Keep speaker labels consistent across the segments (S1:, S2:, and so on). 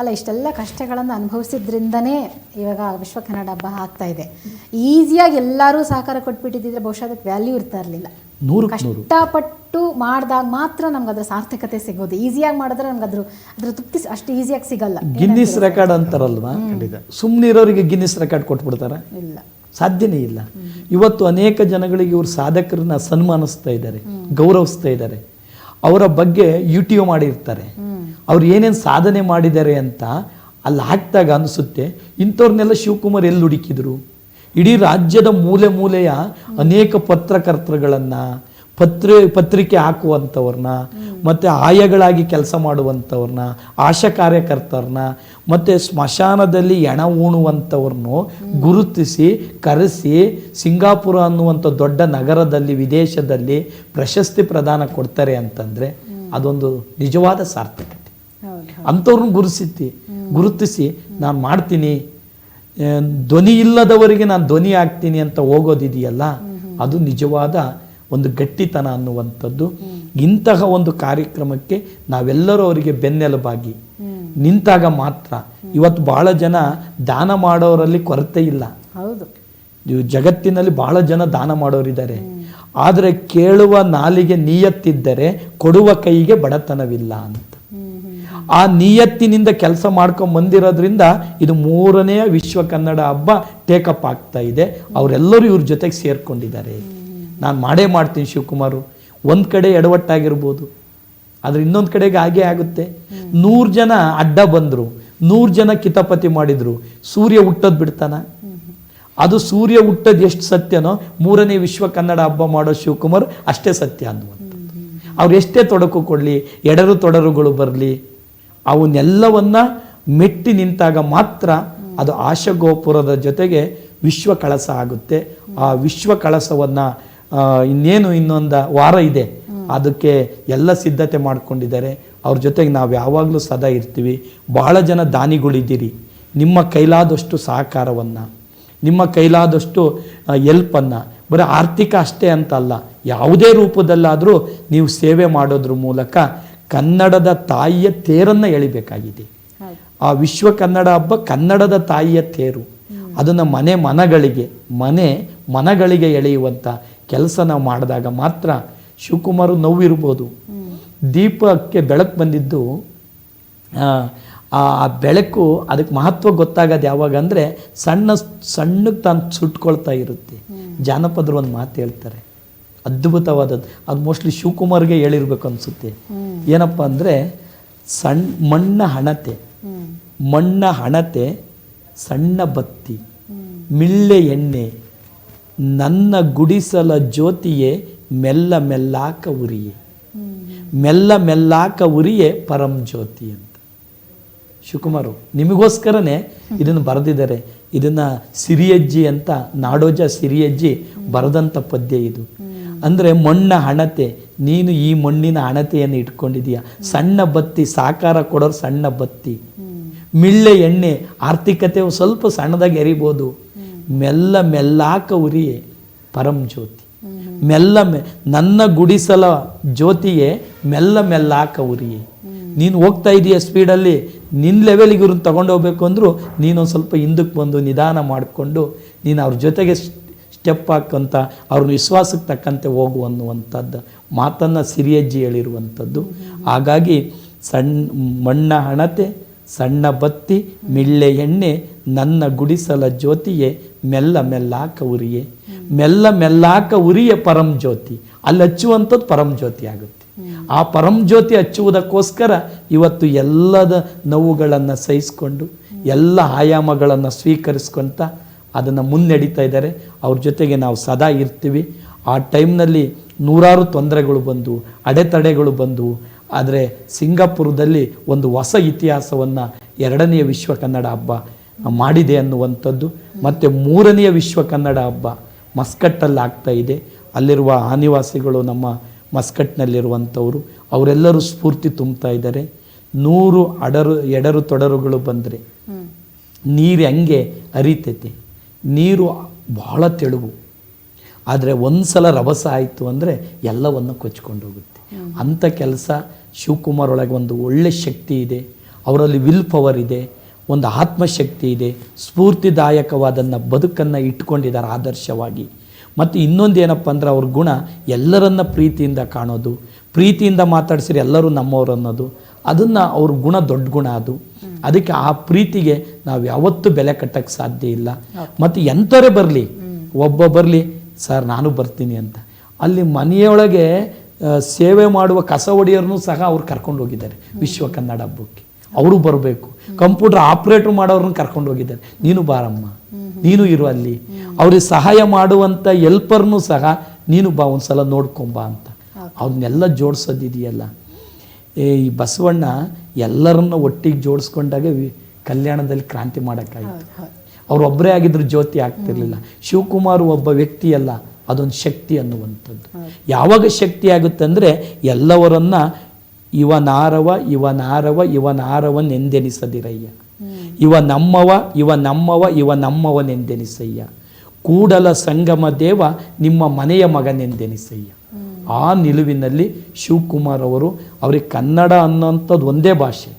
S1: ಅಲ್ಲ ಇಷ್ಟೆಲ್ಲ ಕಷ್ಟಗಳನ್ನು ಅನುಭವಿಸಿದ್ರಿಂದನೇ ಇವಾಗ ವಿಶ್ವ ಕನ್ನಡ ಹಬ್ಬ ಆಗ್ತಾ ಇದೆ. ಈಸಿಯಾಗಿ ಎಲ್ಲರೂ ಸಹಕಾರ ಕೊಟ್ಬಿಟ್ಟಿದ್ರೆ ಬಹುಶಃ ಅದಕ್ಕೆ ವ್ಯಾಲ್ಯೂ ಇರ್ತಾ ಇರಲಿಲ್ಲ.
S2: ನೂರು.
S1: ಕಷ್ಟಪಟ್ಟು ಮಾಡಿದಾಗ ಮಾತ್ರ ನಮ್ಗೆ ಅದ್ರ ಸಾರ್ಥಕತೆ ಸಿಗೋದು. ಈಸಿಯಾಗಿ ಮಾಡಿದ್ರೆ ನಮ್ಗೆ ಅದ್ರ ಅದ್ರ ತೃಪ್ತಿ ಅಷ್ಟು ಈಸಿಯಾಗಿ ಸಿಗಲ್ಲ.
S2: ಗಿನ್ನಿಸ್ ರೆಕಾರ್ಡ್ ಅಂತಾರಲ್ವಾ? ಸುಮ್ಮನಿರೋರಿಗೆ ಗಿನ್ನಿಸ್ ರೆಕಾರ್ಡ್ ಕೊಟ್ಬಿಡ್ತಾರೆ.
S1: ಇಲ್ಲ.
S2: ಸಾಧ್ಯನೇ ಇಲ್ಲ. ಇವತ್ತು ಅನೇಕ ಜನಗಳಿಗೆ ಇವರು ಸಾಧಕರನ್ನ ಸನ್ಮಾನಿಸ್ತಾ ಇದ್ದಾರೆ ಗೌರವಿಸ್ತಾ ಇದ್ದಾರೆ. ಅವರ ಬಗ್ಗೆ ಯೂಟ್ಯೂಬ್ ಮಾಡಿರ್ತಾರೆ. ಅವ್ರು ಏನೇನು ಸಾಧನೆ ಮಾಡಿದ್ದಾರೆ ಅಂತ ಅಲ್ಲಿ ಹಾಕಿದಾಗ ಅನಿಸುತ್ತೆ ಇಂಥವ್ರನ್ನೆಲ್ಲ ಶಿವಕುಮಾರ್ ಎಲ್ಲಿ ಹುಡುಕಿದ್ರು? ಇಡೀ ರಾಜ್ಯದ ಮೂಲೆ ಮೂಲೆಯ ಅನೇಕ ಪತ್ರಕರ್ತರುಗಳನ್ನು ಪತ್ರಿ ಪತ್ರಿಕೆ ಹಾಕುವಂಥವ್ರನ್ನ ಮತ್ತು ಆಯಗಳಾಗಿ ಕೆಲಸ ಮಾಡುವಂಥವ್ರನ್ನ ಆಶಾ ಕಾರ್ಯಕರ್ತರನ್ನ ಮತ್ತು ಸ್ಮಶಾನದಲ್ಲಿ ಎಣ ಉಣುವಂಥವ್ರನ್ನು ಗುರುತಿಸಿ ಕರೆಸಿ ಸಿಂಗಾಪುರ ಅನ್ನುವಂಥ ದೊಡ್ಡ ನಗರದಲ್ಲಿ ವಿದೇಶದಲ್ಲಿ ಪ್ರಶಸ್ತಿ ಪ್ರದಾನ ಕೊಡ್ತಾರೆ ಅಂತಂದರೆ ಅದೊಂದು ನಿಜವಾದ ಸಾರ್ಥಕತೆ
S1: ಹೌದು
S2: ಅಂಥವ್ರನ್ನ ಗುರುತಿಸಿ ಗುರುತಿಸಿ ನಾನು ಮಾಡ್ತೀನಿ. ಧ್ವನಿ ಇಲ್ಲದವರಿಗೆ ನಾನು ಧ್ವನಿ ಆಗ್ತೀನಿ ಅಂತ ಹೋಗೋದಿದೆಯಲ್ಲ ಅದು ನಿಜವಾದ ಒಂದು ಗಟ್ಟಿತನ ಅನ್ನುವಂಥದ್ದು. ಇಂತಹ ಒಂದು ಕಾರ್ಯಕ್ರಮಕ್ಕೆ ನಾವೆಲ್ಲರೂ ಅವರಿಗೆ ಬೆನ್ನೆಲುಬಾಗಿ ನಿಂತಾಗ ಮಾತ್ರ. ಇವತ್ತು ಬಹಳ ಜನ ದಾನ ಮಾಡೋರಲ್ಲಿ ಕೊರತೆ ಇಲ್ಲ.
S1: ಹೌದು.
S2: ಜಗತ್ತಿನಲ್ಲಿ ಬಹಳ ಜನ ದಾನ ಮಾಡೋರಿದ್ದಾರೆ. ಆದರೆ ಕೇಳುವ ನಾಲಿಗೆ ನೀಯತ್ತಿದ್ದರೆ ಕೊಡುವ ಕೈಗೆ ಬಡತನವಿಲ್ಲ ಅಂತ. ಆ ನಿಯತ್ತಿನಿಂದ ಕೆಲಸ ಮಾಡ್ಕೊಂಡು ಬಂದಿರೋದ್ರಿಂದ ಇದು ಮೂರನೆಯ ವಿಶ್ವ ಕನ್ನಡ ಹಬ್ಬ ಟೇಕಪ್ ಆಗ್ತಾ ಇದೆ. ಅವರೆಲ್ಲರೂ ಇವ್ರ ಜೊತೆಗೆ ಸೇರ್ಕೊಂಡಿದ್ದಾರೆ. ನಾನು ಮಾಡೇ ಮಾಡ್ತೀನಿ ಶಿವಕುಮಾರು. ಒಂದು ಕಡೆ ಎಡವಟ್ಟಾಗಿರ್ಬೋದು. ಆದರೆ ಇನ್ನೊಂದು ಕಡೆಗೆ ಹಾಗೆ ಆಗುತ್ತೆ. ನೂರು ಜನ ಅಡ್ಡ ಬಂದರು. ನೂರು ಜನ ಕಿತಪತಿ ಮಾಡಿದ್ರು. ಸೂರ್ಯ ಹುಟ್ಟೋದು ಬಿಡ್ತಾನ? ಅದು ಸೂರ್ಯ ಹುಟ್ಟೋದು ಎಷ್ಟು ಸತ್ಯನೋ ಮೂರನೇ ವಿಶ್ವ ಕನ್ನಡ ಹಬ್ಬ ಮಾಡೋ ಶಿವಕುಮಾರ್ ಅಷ್ಟೇ ಸತ್ಯ ಅನ್ನುವಂಥದ್ದು. ಅವ್ರು ಎಷ್ಟೇ ತೊಡಕು ಕೊಡಲಿ, ಎಡರು ತೊಡರುಗಳು ಬರಲಿ ಅವನ್ನೆಲ್ಲವನ್ನ ಮೆಟ್ಟಿ ನಿಂತಾಗ ಮಾತ್ರ ಅದು ಆಶಗೋಪುರದ ಜೊತೆಗೆ ವಿಶ್ವ ಕಳಸ ಆಗುತ್ತೆ ಆ ವಿಶ್ವ ಕಳಸವನ್ನು ಇನ್ನೇನು ಇನ್ನೊಂದು ವಾರ ಇದೆ. ಅದಕ್ಕೆ ಎಲ್ಲ ಸಿದ್ಧತೆ ಮಾಡ್ಕೊಂಡಿದ್ದಾರೆ. ಅವ್ರ ಜೊತೆಗೆ ನಾವು ಯಾವಾಗಲೂ ಸದಾ ಇರ್ತೀವಿ. ಬಹಳ ಜನ ದಾನಿಗಳಿದ್ದೀರಿ. ನಿಮ್ಮ ಕೈಲಾದಷ್ಟು ಸಹಕಾರವನ್ನು ನಿಮ್ಮ ಕೈಲಾದಷ್ಟು ಎಲ್ಪನ್ನು. ಬರೀ ಆರ್ಥಿಕ ಅಷ್ಟೇ ಅಂತ ಅಲ್ಲ ಯಾವುದೇ ರೂಪದಲ್ಲಾದರೂ ನೀವು ಸೇವೆ ಮಾಡೋದ್ರ ಮೂಲಕ ಕನ್ನಡದ ತಾಯಿಯ ತೇರನ್ನು ಎಳಿಬೇಕಾಗಿದೆ. ಆ ವಿಶ್ವ ಕನ್ನಡ ಹಬ್ಬ ಕನ್ನಡದ ತಾಯಿಯ ತೇರು. ಅದನ್ನು ಮನೆ ಮನಗಳಿಗೆ ಮನೆ ಮನಗಳಿಗೆ ಎಳೆಯುವಂಥ ಕೆಲಸ ನಾವು ಮಾಡಿದಾಗ ಮಾತ್ರ ಶಿವಕುಮಾರು ನೋವಿರ್ಬೋದು. ದೀಪಕ್ಕೆ ಬೆಳಕು ಬಂದಿದ್ದು ಆ, ಬೆಳಕು ಅದಕ್ಕೆ ಮಹತ್ವ ಗೊತ್ತಾಗೋದು ಯಾವಾಗ ಅಂದರೆ ಸಣ್ಣ ಸಣ್ಣಕ್ಕೆ ತಾನು ಸುಟ್ಕೊಳ್ತಾ ಇರುತ್ತೆ. ಜಾನಪದರು ಒಂದು ಮಾತು ಹೇಳ್ತಾರೆ. ಅದ್ಭುತವಾದದ್ದು. ಅದು ಮೋಸ್ಟ್ಲಿ ಶಿವಕುಮಾರ್ಗೆ ಹೇಳಿರ್ಬೇಕು ಅನಿಸುತ್ತೆ. ಏನಪ್ಪ ಅಂದರೆ ಸಣ್ಣ ಮಣ್ಣ ಹಣತೆ. ಮಣ್ಣ ಹಣತೆ ಸಣ್ಣ ಬತ್ತಿ. ಮಿಳ್ಳೆ ಎಣ್ಣೆ. ನನ್ನ ಗುಡಿಸಲ ಜ್ಯೋತಿಯೇ ಮೆಲ್ಲ ಮೆಲ್ಲಾಕ ಉರಿಯೇ. ಮೆಲ್ಲ ಮೆಲ್ಲಾಕ ಉರಿಯೇ ಪರಂ ಜ್ಯೋತಿ ಅಂತ. ಶಿವಕುಮಾರು ನಿಮಗೋಸ್ಕರನೇ ಇದನ್ನು ಬರೆದಿದ್ದಾರೆ. ಇದನ್ನು ಸಿರಿಯಜ್ಜಿ ಅಂತ ನಾಡೋಜ ಸಿರಿಯಜ್ಜಿ ಬರೆದಂಥ ಪದ್ಯ ಇದು. ಅಂದರೆ ಮಣ್ಣ ಹಣತೆ. ನೀನು ಈ ಮಣ್ಣಿನ ಹಣತೆಯನ್ನು ಇಟ್ಕೊಂಡಿದೀಯ ಸಣ್ಣ ಬತ್ತಿ, ಸಾಕಾರ ಕೊಡೋರು ಸಣ್ಣ ಬತ್ತಿ. ಮಿಳ್ಳೆ ಎಣ್ಣೆ, ಆರ್ಥಿಕತೆ ಸ್ವಲ್ಪ ಸಣ್ಣದಾಗಿ ಎರಿಬೋದು. ಮೆಲ್ಲ ಮೆಲ್ಲಾಕ ಉರಿಯೇ ಪರಂ ಜ್ಯೋತಿ. ಮೆಲ್ಲ ಮೆ, ನನ್ನ ಗುಡಿಸಲ ಜ್ಯೋತಿಯೇ ಮೆಲ್ಲ ಮೆಲ್ಲಾಕ ಉರಿಯೇ. ನೀನು ಹೋಗ್ತಾ ಇದೀಯ ಸ್ಪೀಡಲ್ಲಿ ನಿನ್ನ ಲೆವೆಲಿಗೆ ಇವ್ರನ್ನ ತಗೊಂಡು ಹೋಗ್ಬೇಕು ಅಂದರೂ ನೀನೊಂದು ಸ್ವಲ್ಪ ಹಿಂದಕ್ಕೆ ಬಂದು ನಿಧಾನ ಮಾಡಿಕೊಂಡು ನೀನು ಅವ್ರ ಜೊತೆಗೆ ಸ್ಟೆಪ್ ಹಾಕಂತ ಅವ್ರ ವಿಶ್ವಾಸಕ್ಕೆ ತಕ್ಕಂತೆ ಹೋಗು ಅನ್ನುವಂಥದ್ದು, ಮಾತನ್ನು ಸಿರಿಯಜ್ಜಿ ಹೇಳಿರುವಂಥದ್ದು. ಹಾಗಾಗಿ ಸಣ್ಣ ಮಣ್ಣ ಹಣತೆ, ಸಣ್ಣ ಬತ್ತಿ, ಮಿಳ್ಳೆ ಎಣ್ಣೆ, ನನ್ನ ಗುಡಿಸಲ ಜ್ಯೋತಿಯೇ, ಮೆಲ್ಲ ಮೆಲ್ಲಾಕ ಉರಿಯೇ. ಮೆಲ್ಲ ಮೆಲ್ಲಾಕ ಉರಿಯ ಪರಂ ಜ್ಯೋತಿ, ಅಲ್ಲಿ ಹಚ್ಚುವಂಥದ್ದು ಪರಂ ಜ್ಯೋತಿ ಆಗುತ್ತೆ. ಆ ಪರಂ ಜ್ಯೋತಿ ಹಚ್ಚುವುದಕ್ಕೋಸ್ಕರ ಇವತ್ತು ಎಲ್ಲದ ನೋವುಗಳನ್ನು ಸಹಿಸ್ಕೊಂಡು, ಎಲ್ಲ ಆಯಾಮಗಳನ್ನು ಸ್ವೀಕರಿಸ್ಕೊಂತ ಅದನ್ನು ಮುನ್ನಡೀತಾ ಇದ್ದಾರೆ. ಅವ್ರ ಜೊತೆಗೆ ನಾವು ಸದಾ ಇರ್ತೀವಿ. ಆ ಟೈಮ್ನಲ್ಲಿ ನೂರಾರು ತೊಂದರೆಗಳು ಬಂದು ಅಡೆತಡೆಗಳು ಬಂದವು ಆದರೆ ಸಿಂಗಾಪುರದಲ್ಲಿ ಒಂದು ಹೊಸ ಇತಿಹಾಸವನ್ನು ಎರಡನೆಯ ವಿಶ್ವ ಕನ್ನಡ ಹಬ್ಬ ಮಾಡಿದೆ ಅನ್ನುವಂಥದ್ದು. ಮತ್ತು ಮೂರನೆಯ ವಿಶ್ವ ಕನ್ನಡ ಹಬ್ಬ ಮಸ್ಕಟ್ಟಲ್ಲಿ ಆಗ್ತಾ ಇದೆ. ಅಲ್ಲಿರುವ ಆನಿವಾಸಿಗಳು ನಮ್ಮ ಮಸ್ಕಟ್ನಲ್ಲಿರುವಂಥವರು ಅವರೆಲ್ಲರೂ ಸ್ಫೂರ್ತಿ ತುಂಬ್ತಾ ಇದ್ದಾರೆ. ನೂರು ಅಡರು ಎಡರು ತೊಡರುಗಳು ಬಂದರೆ ನೀರು ಹಂಗೆ ಹರಿತೈತೆ? ನೀರು ಬಹಳ ತೆಳುವು. ಆದರೆ ಒಂದ್ಸಲ ರಭಸ ಆಯಿತು ಅಂದರೆ ಎಲ್ಲವನ್ನು ಕೊಚ್ಕೊಂಡು ಹೋಗುತ್ತೆ. ಅಂಥ ಕೆಲಸ ಶಿವಕುಮಾರ್ ಒಳಗೆ ಒಂದು ಒಳ್ಳೆ ಶಕ್ತಿ ಇದೆ. ಅವರಲ್ಲಿ ವಿಲ್ ಪವರ್ ಇದೆ. ಒಂದು ಆತ್ಮಶಕ್ತಿ ಇದೆ. ಸ್ಫೂರ್ತಿದಾಯಕವಾದನ್ನ ಬದುಕನ್ನು ಇಟ್ಕೊಂಡಿದ್ದಾರೆ ಆದರ್ಶವಾಗಿ. ಮತ್ತು ಇನ್ನೊಂದು ಏನಪ್ಪ ಅಂದ್ರೆ ಅವ್ರ ಗುಣ ಎಲ್ಲರನ್ನ ಪ್ರೀತಿಯಿಂದ ಕಾಣೋದು. ಪ್ರೀತಿಯಿಂದ ಮಾತಾಡಿಸಿದ್ರೆ ಎಲ್ಲರೂ ನಮ್ಮವ್ರು ಅನ್ನೋದು. ಅದನ್ನು ಅವ್ರ ಗುಣ ದೊಡ್ಡ ಗುಣ ಅದು. ಅದಕ್ಕೆ ಆ ಪ್ರೀತಿಗೆ ನಾವು ಯಾವತ್ತೂ ಬೆಲೆ ಕಟ್ಟಕ್ಕೆ ಸಾಧ್ಯ ಇಲ್ಲ. ಮತ್ತು ಎಂಥವರೇ ಬರಲಿ? ಒಬ್ಬ ಬರಲಿ ಸರ್ ನಾನು ಬರ್ತೀನಿ ಅಂತ. ಅಲ್ಲಿ ಮನೆಯೊಳಗೆ ಸೇವೆ ಮಾಡುವ ಕಸ ಒಡೆಯರ್ನು ಸಹ ಅವ್ರು ಕರ್ಕೊಂಡು ಹೋಗಿದ್ದಾರೆ. ವಿಶ್ವ ಕನ್ನಡ ಹಬ್ಬಕ್ಕೆ. ಅವರು ಬರಬೇಕು. ಕಂಪ್ಯೂಟರ್ ಆಪ್ರೇಟರ್ ಮಾಡೋರನ್ನ ಕರ್ಕೊಂಡು ಹೋಗಿದ್ದಾರೆ. ನೀನು ಬಾರಮ್ಮ. ನೀನು ಇರು ಅಲ್ಲಿ. ಅವ್ರಿಗೆ ಸಹಾಯ ಮಾಡುವಂಥ ಎಲ್ಪರ್ನು ಸಹ ನೀನು ಬಾ ಒಂದ್ಸಲ ನೋಡ್ಕೊಂಬ ಅಂತ. ಅವನ್ನೆಲ್ಲ ಜೋಡಿಸೋದಿದೆಯಲ್ಲ. ಏ, ಈ ಬಸವಣ್ಣ ಎಲ್ಲರನ್ನ ಒಟ್ಟಿಗೆ ಜೋಡಿಸ್ಕೊಂಡಾಗ ಕಲ್ಯಾಣದಲ್ಲಿ ಕ್ರಾಂತಿ
S1: ಮಾಡೋಕ್ಕಾಗಿತ್ತು
S2: ಅವರೊಬ್ಬರೇ ಆಗಿದ್ರು ಜ್ಯೋತಿ ಆಗ್ತಿರ್ಲಿಲ್ಲ. ಶಿವಕುಮಾರ್ ಒಬ್ಬ ವ್ಯಕ್ತಿಯಲ್ಲ ಅದೊಂದು ಶಕ್ತಿ ಅನ್ನುವಂಥದ್ದು. ಯಾವಾಗ ಶಕ್ತಿ ಆಗುತ್ತೆ ಅಂದರೆ ಎಲ್ಲವರನ್ನ ಇವನಾರವ ಇವನಾರವ ಇವನಾರವನೆಂದೆನಿಸದಿರಯ್ಯ ಇವ ನಮ್ಮವ ಇವ ನಮ್ಮವ ಇವ ನಮ್ಮವನೆಂದೆನಿಸಯ್ಯ ಕೂಡಲ ಸಂಗಮ ದೇವ ನಿಮ್ಮ ಮನೆಯ ಮಗನೆಂದೆನಿಸಯ್ಯ. ಆ ನಿಲುವಿನಲ್ಲಿ ಶಿವಕುಮಾರ್ ಅವರು ಅವರಿಗೆ ಕನ್ನಡ ಅನ್ನೋಂಥದ್ದು ಒಂದೇ ಭಾಷೆ.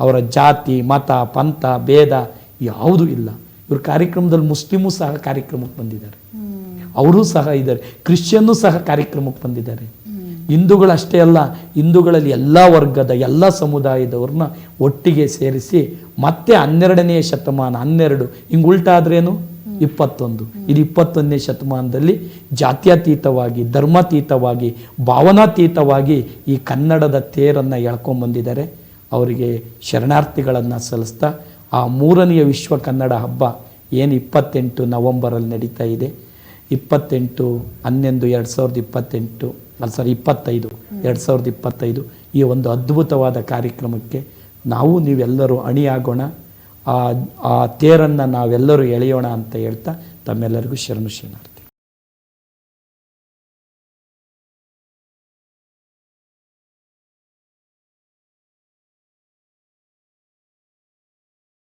S2: ಅವರ ಜಾತಿ, ಮತ, ಪಂಥ, ಭೇದ ಯಾವುದೂ ಇಲ್ಲ. ಇವ್ರ ಕಾರ್ಯಕ್ರಮದಲ್ಲಿ ಮುಸ್ಲಿಮು ಸಹ ಕಾರ್ಯಕ್ರಮಕ್ಕೆ ಬಂದಿದ್ದಾರೆ. ಅವರೂ ಸಹ ಇದ್ದಾರೆ. ಕ್ರಿಶ್ಚಿಯನ್ನೂ ಸಹ ಕಾರ್ಯಕ್ರಮಕ್ಕೆ ಬಂದಿದ್ದಾರೆ. ಹಿಂದೂಗಳಷ್ಟೇ ಅಲ್ಲ, ಹಿಂದೂಗಳಲ್ಲಿ ಎಲ್ಲ ವರ್ಗದ, ಎಲ್ಲ ಸಮುದಾಯದವ್ರನ್ನ ಒಟ್ಟಿಗೆ ಸೇರಿಸಿ ಮತ್ತೆ ಹನ್ನೆರಡನೆಯ ಶತಮಾನ, ಹನ್ನೆರಡು, ಹಿಂಗೆ ಉಲ್ಟಾದ್ರೇನು ಇಪ್ಪತ್ತೊಂದು. ಇದು ಇಪ್ಪತ್ತೊಂದನೇ ಶತಮಾನದಲ್ಲಿ ಜಾತ್ಯತೀತವಾಗಿ, ಧರ್ಮಾತೀತವಾಗಿ, ಭಾವನಾತೀತವಾಗಿ ಈ ಕನ್ನಡದ ತೇರನ್ನು ಎಳ್ಕೊಂಬಂದಿದ್ದಾರೆ ಅವರಿಗೆ ಶರಣಾರ್ಥಿಗಳನ್ನು ಸಲ್ಲಿಸ್ತಾ ಆ ಮೂರನೆಯ ವಿಶ್ವ ಕನ್ನಡ ಹಬ್ಬ ಏನು ಇಪ್ಪತ್ತೆಂಟು ನವಂಬರಲ್ಲಿ ನಡೀತಾ ಇದೆ. ಇಪ್ಪತ್ತೆಂಟು ಹನ್ನೊಂದು ಎರಡು ಸಾವಿರದ ಇಪ್ಪತ್ತೆಂಟು, ಅಲ್ಲ ಸಾರಿ ಇಪ್ಪತ್ತೈದು, ಎರಡು ಸಾವಿರದ ಇಪ್ಪತ್ತೈದು ಈ ಒಂದು ಅದ್ಭುತವಾದ ಕಾರ್ಯಕ್ರಮಕ್ಕೆ ನಾವು ನೀವೆಲ್ಲರೂ ಅಣಿಯಾಗೋಣ. ಆ ಆ ತೇರನ್ನು ನಾವೆಲ್ಲರೂ ಎಳೆಯೋಣ ಅಂತ ಹೇಳ್ತಾ ತಮ್ಮೆಲ್ಲರಿಗೂ ಶರಣು ಶರಣಾರ್ಥಿ.